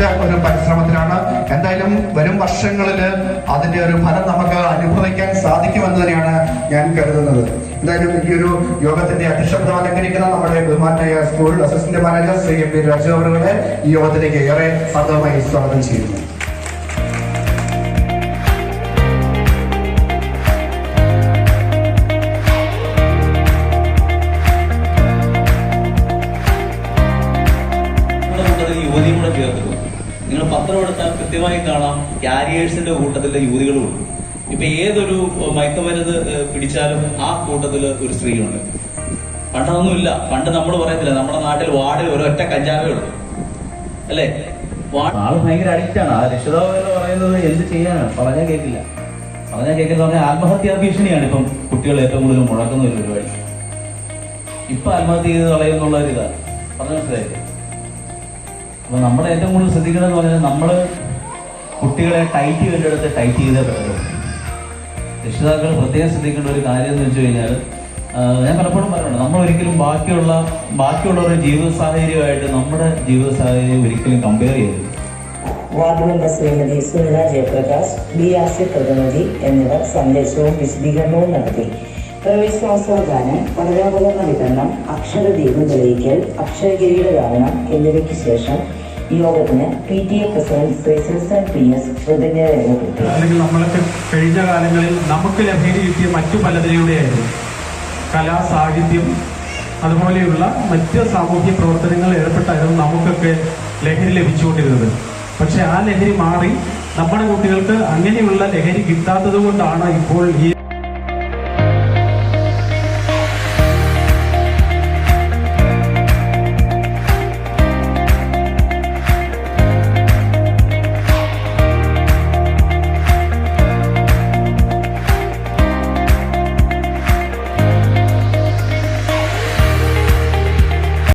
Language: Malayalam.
നല്ല ഒരു പരിശ്രമത്തിലാണ്. എന്തായാലും വരും വർഷങ്ങളിൽ അതിന്റെ ഒരു ഫലം നമുക്ക് അനുഭവിക്കാൻ സാധിക്കുമെന്ന് തന്നെയാണ് ഞാൻ കരുതുന്നത്. എന്തായാലും ഈ ഒരു യോഗത്തിന്റെ അധ്യക്ഷപദം അലങ്കരിക്കുന്ന നമ്മുടെ ബഹുമാനായ school assistant manager Shri M P Raju അവരുടെ ഈ യോഗത്തിലേക്ക് ഏറെ സാധകമായി സ്വാഗതം ചെയ്യുന്നു. യുവതിയും കൂടെ നിങ്ങൾ പത്രം എടുത്താൽ കൃത്യമായി കാണാം ക്യാരിയേഴ്സിന്റെ കൂട്ടത്തിൽ യുവതികളും ഉണ്ട് ഇപ്പൊ ഏതൊരു മയക്കുമരുന്ന് പിടിച്ചാലും ആ കൂട്ടത്തിൽ ഒരു സ്ത്രീയുണ്ട്. പണ്ടതൊന്നുമില്ല. പണ്ട് നമ്മൾ പറയത്തില്ല നമ്മുടെ നാട്ടിൽ വാർഡിൽ ഒരൊറ്റ കഞ്ചാവേ ഉള്ളൂ. അല്ലേ? ആൾ ഭയങ്കര ആണ്. ആ രക്ഷിതാവ് എന്ന് പറയുന്നത് എന്ത് ചെയ്യാനാണ്? പറഞ്ഞാൽ കേൾക്കില്ല പറഞ്ഞാൽ കേൾക്കുന്ന പറഞ്ഞാൽ ആത്മഹത്യാ ഭീഷണിയാണ് ഇപ്പം കുട്ടികൾ ഏറ്റവും കൂടുതൽ മുഴക്കുന്ന ഒരു പരിപാടി. ഇപ്പൊ ആത്മഹത്യ ചെയ്ത് കളയുന്നുള്ള ഒരു ഇതാണ്. പറഞ്ഞു മനസ്സിലായില്ലേ? അപ്പൊ നമ്മൾ ഏറ്റവും കൂടുതൽ ശ്രദ്ധിക്കണമെന്ന് പറഞ്ഞാൽ നമ്മൾ കുട്ടികളെ ടൈറ്റ് ചെയ്യേണ്ടടുത്ത് ടൈറ്റ് ചെയ്തേ പറ്റുള്ളൂ രക്ഷിതാക്കൾ പ്രത്യേകം ശ്രദ്ധിക്കേണ്ട ഒരു കാര്യം എന്ന് വെച്ച് കഴിഞ്ഞാൽ ഞാൻ പലപ്പോഴും പറയുന്നുണ്ട് നമ്മൾ ഒരിക്കലും ബാക്കിയുള്ള ബാക്കിയുള്ളവരുടെ ജീവിത സാഹചര്യമായിട്ട് നമ്മുടെ ജീവിത സാഹചര്യം ഒരിക്കലും കമ്പയർ ചെയ്യരുത്. Ward member Shrimati Sunitha Jayaprakash B R C പ്രതിനിധി എന്നിവർ സന്ദേശവും വിശദീകരണവും നടത്തി. പ്രവേശനോത്സവ ഗാനം പഠനോപകരണ വിതരണം അക്ഷരദീപം തെളിയിക്കൽ അക്ഷരഗിരിയുടെ ഗാനം എന്നിവയ്ക്ക് ശേഷം യോഗത്തിന് P T A president Shri P S കൃതജ്ഞത രേഖപ്പെടുത്തി. അല്ലെങ്കിൽ നമ്മളൊക്കെ കഴിഞ്ഞ കാലങ്ങളിൽ നമുക്ക് ലഹരി കിട്ടിയ മറ്റു പലതിലൂടെയായിരുന്നു. കലാ സാഹിത്യം അതുപോലെയുള്ള മറ്റ് സാമൂഹ്യ പ്രവർത്തനങ്ങൾ ഏർപ്പെട്ടായിരുന്നു നമുക്കൊക്കെ ലഹരി ലഭിച്ചുകൊണ്ടിരുന്നത്. പക്ഷെ ആ ലഹരി മാറി നമ്മുടെ കുട്ടികൾക്ക് അങ്ങനെയുള്ള ലഹരി കിട്ടാത്തത് കൊണ്ടാണ് ഇപ്പോൾ ഈ